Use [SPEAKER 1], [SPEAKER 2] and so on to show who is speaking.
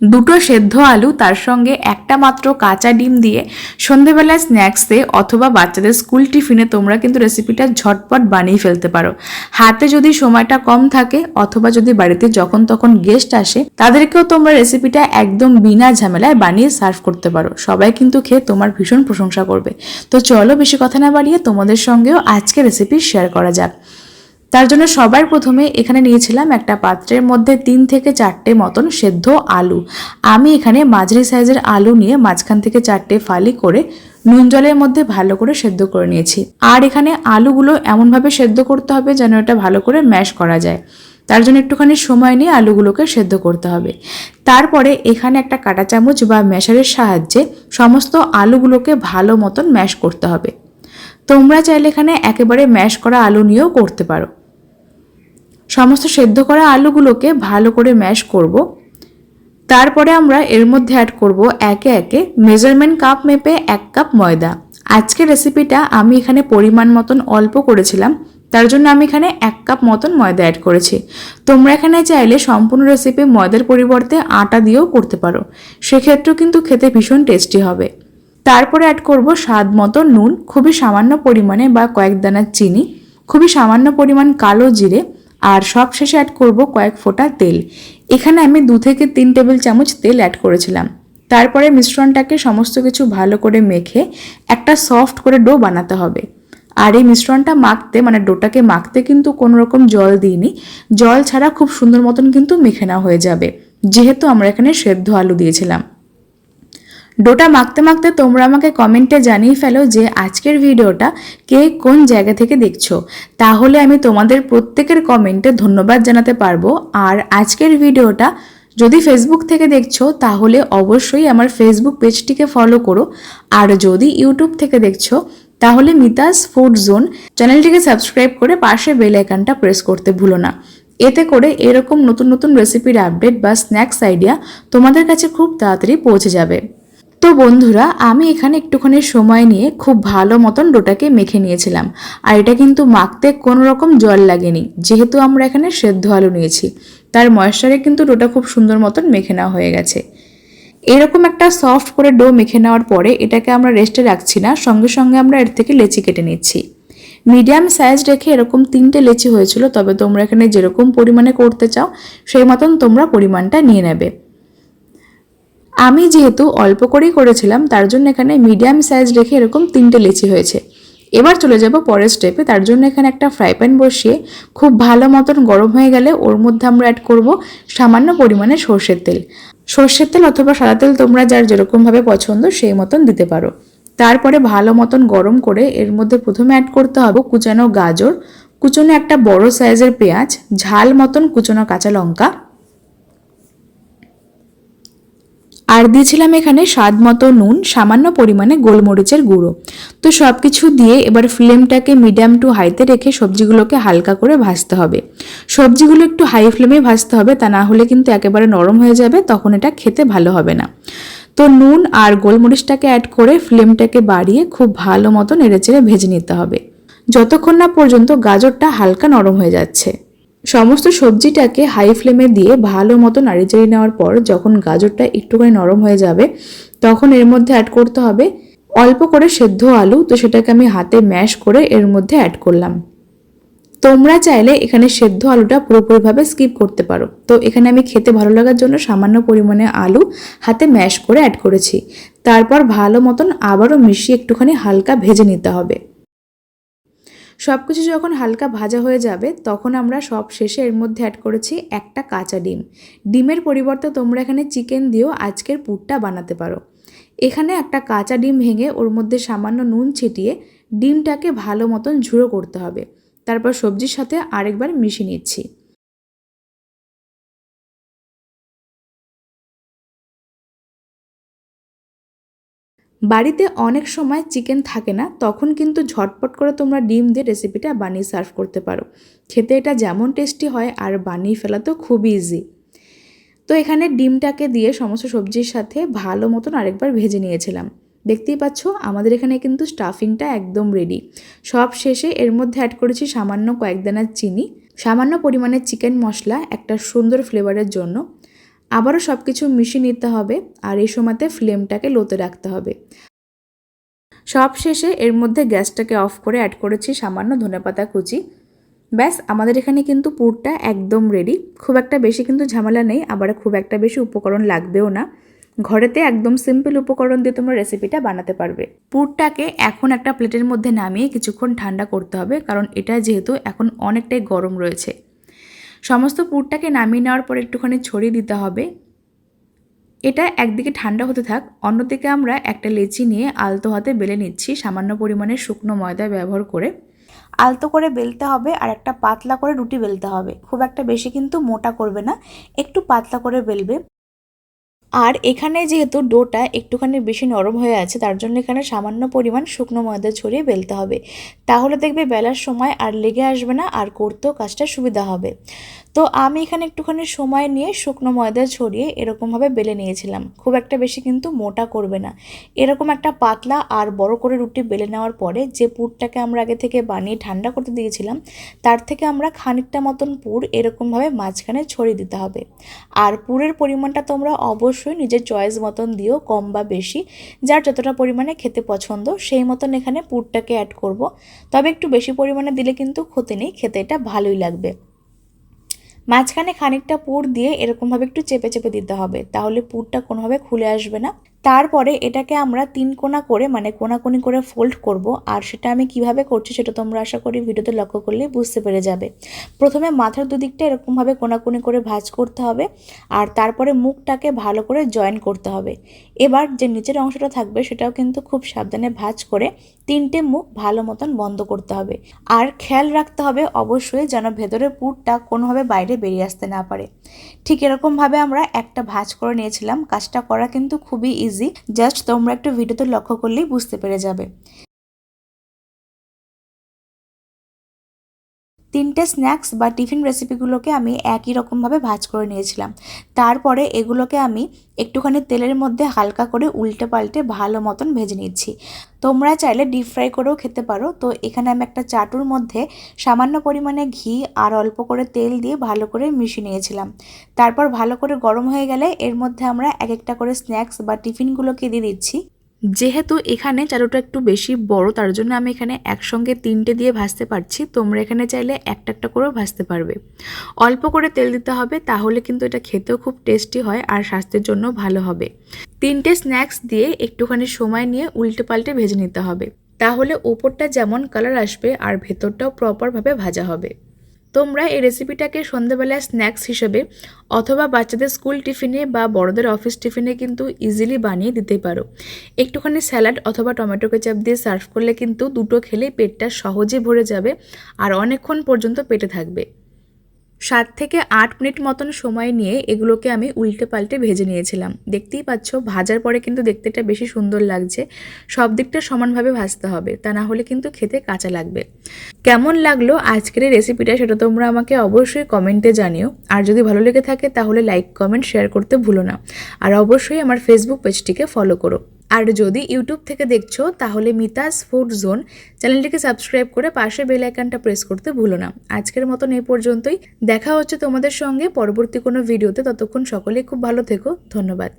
[SPEAKER 1] দুটো সেদ্ধ আলু তার সঙ্গে একটা মাত্র কাঁচা ডিম দিয়ে সন্ধেবেলায় স্ন্যাক্সে অথবা বাচ্চাদের স্কুল টিফিনে তোমরা কিন্তু রেসিপিটা ঝটপট বানিয়ে ফেলতে পারো। হাতে যদি সময়টা কম থাকে অথবা যদি বাড়িতে যখন তখন গেস্ট আসে, তাদেরকেও তোমরা রেসিপিটা একদম বিনা ঝামেলায় বানিয়ে সার্ভ করতে পারো। সবাই কিন্তু খেয়ে তোমার ভীষণ প্রশংসা করবে। তো চলো বেশি কথা না বাড়িয়ে তোমাদের সঙ্গেও আজকে রেসিপি শেয়ার করা যাক। তার জন্য সবার প্রথমে এখানে নিয়েছিলাম একটা পাত্রের মধ্যে তিন থেকে চারটে মতন সেদ্ধ আলু। আমি এখানে মাঝারি সাইজের আলু নিয়ে মাঝখান থেকে চারটে ফালি করে নুন জলের মধ্যে ভালো করে সেদ্ধ করে নিয়েছি। আর এখানে আলুগুলো এমনভাবে সেদ্ধ করতে হবে যেন এটা ভালো করে ম্যাশ করা যায়। তার জন্য একটুখানি সময় নিয়ে আলুগুলোকে সেদ্ধ করতে হবে। তারপরে এখানে একটা কাঁটা চামচ বা ম্যাশারের সাহায্যে সমস্ত আলুগুলোকে ভালো মতন ম্যাশ করতে হবে। তোমরা চাইলে এখানে একেবারে ম্যাশ করা আলু নিয়েও করতে পারো। সমস্ত সেদ্ধ করা আলুগুলোকে ভালো করে ম্যাশ করব। তারপরে আমরা এর মধ্যে অ্যাড করব একে একে মেজারমেন্ট কাপ মেপে এক কাপ ময়দা। আজকের রেসিপিটা আমি এখানে পরিমাণ মতন অল্প করেছিলাম, তার জন্য আমি এখানে এক কাপ মতন ময়দা অ্যাড করেছি। তোমরা এখানে চাইলে সম্পূর্ণ রেসিপি ময়দার পরিবর্তে আটা দিয়েও করতে পারো, সেক্ষেত্রেও কিন্তু খেতে ভীষণ টেস্টি হবে। তারপরে অ্যাড করব স্বাদ মতো নুন, খুবই সামান্য পরিমাণে বা কয়েক দানা চিনি, খুবই সামান্য পরিমাণ কালো জিরে আর সব শেষে অ্যাড করব কয়েক ফোঁটা তেল। এখানে আমি দু থেকে তিন টেবিল চামচ তেল অ্যাড করেছিলাম। তারপরে মিশ্রণটাকে সমস্ত কিছু ভালো করে মেখে একটা সফট করে ডো বানাতে হবে। আর এই মিশ্রণটা মাখতে মানে ডোটাকে মাখতে কিন্তু কোনো রকম জল দিইনি। জল ছাড়া খুব সুন্দর মতন কিন্তু মেখে নেওয়া হয়ে যাবে। যেহেতু আমরা এখানে সেদ্ধ আলু দিয়েছিলাম। ডোটা মাখতে মাখতে তোমরা আমাকে কমেন্টে জানিয়ে ফেলো যে আজকের ভিডিওটা কে কোন জায়গা থেকে দেখছ। তাহলে আমি তোমাদের প্রত্যেকের কমেন্টে ধন্যবাদ জানাতে পারব। আর আজকের ভিডিওটা যদি ফেসবুক থেকে দেখছ, তাহলে অবশ্যই আমার ফেসবুক পেজটিকে ফলো করো। আর যদি ইউটিউব থেকে দেখছ, তাহলে মিতাস ফুড জোন চ্যানেলটিকে সাবস্ক্রাইব করে পাশে বেল আইকনটা প্রেস করতে ভুলো না। এতে করে এরকম নতুন নতুন রেসিপির আপডেট বা স্ন্যাক্স আইডিয়া তোমাদের কাছে খুব তাড়াতাড়ি পৌঁছে যাবে। তো বন্ধুরা, আমি এখানে একটুখানি সময় নিয়ে খুব ভালো মতন ডোটাকে মেখে নিয়েছিলাম। আর এটা কিন্তু মাখতে কোনো রকম জল লাগেনি। যেহেতু আমরা এখানে সেদ্ধ আলু নিয়েছি, তার ময়েশ্চারে কিন্তু ডোটা খুব সুন্দর মতন মেখে নেওয়া হয়ে গেছে। এরকম একটা সফট করে ডো মেখে নেওয়ার পরে এটাকে আমরা রেস্টে রাখছি না, সঙ্গে সঙ্গে আমরা এর থেকে লেচি কেটে নিচ্ছি। মিডিয়াম সাইজ রেখে এরকম তিনটে লেচি হয়েছিল, তবে তোমরা এখানে যেরকম পরিমাণে করতে চাও, সেই মতন তোমরা পরিমাণটা নিয়ে নেবে। আমি যেহেতু অল্প করেই করেছিলাম, তার জন্য এখানে মিডিয়াম সাইজ রেখে এরকম তিনটে লেচি হয়েছে। এবার চলে যাব পরের স্টেপে তার জন্য এখানে একটা ফ্রাই প্যান বসিয়ে খুব ভালো মতন গরম হয়ে গেলে ওর মধ্যে আমরা অ্যাড করব সামান্য পরিমাণে সর্ষের তেল। সর্ষের তেল অথবা সাদা তেল তোমরা যার যেরকমভাবে পছন্দ সেই মতন দিতে পারো। তারপরে ভালো মতন গরম করে এর মধ্যে প্রথমে অ্যাড করতে হবে কুচানো গাজর, কুচনো একটা বড় সাইজের পেঁয়াজ, ঝাল মতন কুচনো কাঁচা লঙ্কা আর দিয়েছিলাম এখানে স্বাদ মতো নুন, সামান্য পরিমাণে গোলমরিচের গুঁড়ো। তো সব কিছু দিয়ে এবার ফ্লেমটাকে মিডিয়াম টু হাইতে রেখে সবজিগুলোকে হালকা করে ভাজতে হবে। সবজিগুলো একটু হাই ফ্লেমে ভাজতে হবে, তা না হলে কিন্তু একেবারে নরম হয়ে যাবে, তখন এটা খেতে ভালো হবে না। তো নুন আর গোলমরিচটাকে অ্যাড করে ফ্লেমটাকে বাড়িয়ে খুব ভালো মতো নেড়েচেড়ে ভেজে নিতে হবে। যতক্ষণ না পর্যন্ত গাজরটা হালকা নরম হয়ে যাচ্ছে। সমস্ত সবজিটাকে হাই ফ্লেমে দিয়ে ভালো মতো নাড়িচাড়ি নেওয়ার পর যখন গাজরটা একটুখানি নরম হয়ে যাবে, তখন এর মধ্যে অ্যাড করতে হবে অল্প করে সেদ্ধ আলু। তো সেটাকে আমি হাতে ম্যাশ করে এর মধ্যে অ্যাড করলাম। তোমরা চাইলে এখানে সেদ্ধ আলুটা পুরোপুরিভাবে স্কিপ করতে পারো। তো এখানে আমি খেতে ভালো লাগার জন্য সামান্য পরিমাণে আলু হাতে ম্যাশ করে অ্যাড করেছি। তারপর ভালো মতন আবারও মিশিয়ে একটুখানি হালকা ভেজে নিতে হবে। সব কিছু যখন হালকা ভাজা হয়ে যাবে, তখন আমরা সব শেষে এর মধ্যে অ্যাড করেছি একটা কাঁচা ডিম। ডিমের পরিবর্তে তোমরা এখানে চিকেন দিয়েও আজকের পুরটা বানাতে পারো। এখানে একটা কাঁচা ডিম ভেঙে ওর মধ্যে সামান্য নুন ছিটিয়ে ডিমটাকে ভালো মতন ঝুড়ো করতে হবে। তারপর সবজির সাথে আরেকবার মিশিয়ে নিচ্ছি। বাড়িতে অনেক সময় চিকেন থাকে না, তখন কিন্তু ঝটপট করে তোমরা ডিম দিয়ে রেসিপিটা বানিয়ে সার্ভ করতে পারো। খেতে এটা যেমন টেস্টি হয়, আর বানিয়ে ফেলা তো খুবই ইজি তো এখানে ডিমটাকে দিয়ে সমস্ত সবজির সাথে ভালো মতন আরেকবার ভেজে নিয়েছিলাম। দেখতেই পাচ্ছ, আমাদের এখানে কিন্তু স্টাফিংটা একদম রেডি সব শেষে এর মধ্যে অ্যাড করেছি সামান্য কয়েক দানা চিনি। সামান্য পরিমাণে চিকেন মশলা, একটা সুন্দর ফ্লেভারের জন্য। আবারও সব কিছু মিশিয়ে নিতে হবে আর এই সময়তে ফ্লেমটাকে লোতে রাখতে হবে। সব শেষে এর মধ্যে গ্যাসটাকে অফ করে অ্যাড করেছি সামান্য ধনেপাতা কুচি। ব্যাস, আমাদের এখানে কিন্তু পুরটা একদম রেডি। খুব একটা বেশি কিন্তু ঝামেলা নেই, আবার খুব একটা বেশি উপকরণ লাগবেও না। ঘরেতে একদম সিম্পল উপকরণ দিয়ে তোমরা রেসিপিটা বানাতে পারবে। পুরটাকে এখন একটা প্লেটের মধ্যে নামিয়ে কিছুক্ষণ ঠান্ডা করতে হবে, কারণ এটা যেহেতু এখন অনেকটাই গরম রয়েছে। সমস্ত পুরটাকে নামিয়ে নেওয়ার পর একটুখানি ছড়িয়ে দিতে হবে। এটা একদিকে ঠান্ডা হতে থাক, অন্যদিকে আমরা একটা লেচি নিয়ে আলতো হাতে বেলে নিচ্ছি সামান্য পরিমাণে শুকনো ময়দা ব্যবহার করে। আলতো করে বেলতে হবে আর একটা পাতলা করে রুটি বেলতে হবে। খুব একটা বেশি কিন্তু মোটা করবে না, একটু পাতলা করে বেলবে। আর এখানে যেহেতু ডোটা একটুখানি বেশি নরম হয়ে আছে, তার জন্য এখানে সামান্য পরিমাণ শুকনো ময়দা ছড়িয়ে বেলতে হবে। তাহলে দেখবে বেলার সময় আর লেগে আসবে না, আর করতেও কাজটা সুবিধা হবে। তো আমি এখানে একটুখানি সময় নিয়ে শুকনো ময়দা ছড়িয়ে এরকমভাবে বেলে নিয়েছিলাম। খুব একটা বেশি কিন্তু মোটা করবে না। এরকম একটা পাতলা আর বড় করে রুটি বেলে নেওয়ার পরে যে পুরটাকে আমরা আগে থেকে বানিয়ে ঠান্ডা করতে দিয়েছিলাম, তার থেকে আমরা খানিকটা মতন পুর এরকমভাবে মাঝখানে ছড়িয়ে দিতে হবে। আর পুরের পরিমাণটা তোমরা অবশ্যই নিজের চয়েস মতন দিও, কম বা বেশি। যার যতটা পরিমাণে খেতে পছন্দ, সেই মতন এখানে পুরটাকে অ্যাড করব। তবে একটু বেশি পরিমাণে দিলে কিন্তু ক্ষতি নেই, খেতে এটা ভালোই লাগবে। মাঝখানে খানিকটা পুর দিয়ে এরকমভাবে একটু চেপে চেপে দিতে হবে, তাহলে পুরটা কোনোভাবে খুলে আসবে না। তারপরে এটাকে আমরা তিন কোনা করে মানে কোনাকুনি করে ফোল্ড করব। আর সেটা আমি কীভাবে করছি সেটা তোমরা আশা করি ভিডিওতে লক্ষ্য করলে বুঝতে পেরে যাবে। প্রথমে মাথার দুদিকটা এরকমভাবে কোনাকুনি করে ভাঁজ করতে হবে, আর তারপরে মুখটাকে ভালো করে জয়েন করতে হবে। এবার যে নিচের অংশটা থাকবে সেটাও কিন্তু খুব সাবধানে ভাঁজ করে তিনটে মুখ ভালো মতন বন্ধ করতে হবে। আর খেয়াল রাখতে হবে অবশ্যই যেন ভেতরের পুরটা কোনোভাবে বাইরে বেরিয়ে আসতে না পারে। ঠিক এরকমভাবে আমরা একটা ভাঁজ করে নিয়েছিলাম। কাজটা করা কিন্তু খুবই ইজি জাস্ট তোমরা একটা ভিডিওতে লক্ষ্য করলেই বুঝতে পেরে যাবে। তিনটে স্ন্যাক্স বা টিফিন রেসিপিগুলোকে আমি একই রকমভাবে ভাজ করে নিয়েছিলাম। তারপরে এগুলোকে আমি একটুখানি তেলের মধ্যে হালকা করে উল্টে পাল্টে ভালো মতন ভেজে নিচ্ছি। তোমরা চাইলে ডিপ ফ্রাই করেও খেতে পারো। তো এখানে আমি একটা চাটুর মধ্যে সামান্য পরিমাণে ঘি আর অল্প করে তেল দিয়ে ভালো করে মিশিয়ে নিয়েছিলাম। তারপর ভালো করে গরম হয়ে গেলে এর মধ্যে আমরা এক একটা করে স্ন্যাক্স বা টিফিনগুলোকে দিয়ে দিচ্ছি। যেহেতু এখানে চারুটা একটু বেশি বড়, তার জন্য আমি এখানে একসঙ্গে তিনটে দিয়ে ভাজতে পারছি। তোমরা এখানে চাইলে একটা একটা করেও ভাজতে পারবে। অল্প করে তেল দিতে হবে, তাহলে কিন্তু এটা খেতেও খুব টেস্টি হয় আর স্বাস্থ্যের জন্য ভালো হবে। তিনটে স্ন্যাক্স দিয়ে একটুখানি সময় নিয়ে উল্টে পাল্টে ভেজে নিতে হবে। তাহলে ওপরটা যেমন কালার আসবে আর ভেতরটাও প্রপারভাবে ভাজা হবে। তোমরা এই রেসিপিটাকে সন্ধ্যেবেলায় স্ন্যাক্স হিসেবে অথবা বাচ্চাদের স্কুল টিফিনে বা বড়দের অফিস টিফিনে কিন্তু ইজিলি বানিয়ে দিতে পারো। একটুখানি স্যালাড অথবা টমেটো কেচাপ দিয়ে সার্ভ করলে কিন্তু দুটো খেলেই পেটটা সহজে ভরে যাবে আর অনেকক্ষণ পর্যন্ত পেটে থাকবে। সাত থেকে আট মিনিট মতন সময় নিয়ে এগুলোকে আমি উল্টে পাল্টে ভেজে নিয়েছিলাম। দেখতেই পাচ্ছ, ভাজার পরে কিন্তু দেখতে এটা বেশি সুন্দর লাগছে। সব দিকটা সমানভাবে ভাজতে হবে, তা না হলে কিন্তু খেতে কাঁচা লাগবে। কেমন লাগল আজকের এই রেসিপিটা সেটা তোমরা আমাকে অবশ্যই কমেন্টে জানিও। আর যদি ভালো লেগে থাকে তাহলে লাইক কমেন্ট শেয়ার করতে ভুলো না। আর অবশ্যই আমার ফেসবুক পেজটিকে ফলো করো। আর যদি ইউটিউব থেকে দেখছ, তাহলে মিতাস ফুড জোন চ্যানেলটিকে সাবস্ক্রাইব করে পাশে বেল আইকনটা প্রেস করতে ভুলো না। আজকের মতন এই পর্যন্তই। দেখা হচ্ছে তোমাদের সঙ্গে পরবর্তী কোনো ভিডিওতে। ততক্ষণ সকলে খুব ভালো থেকো। ধন্যবাদ।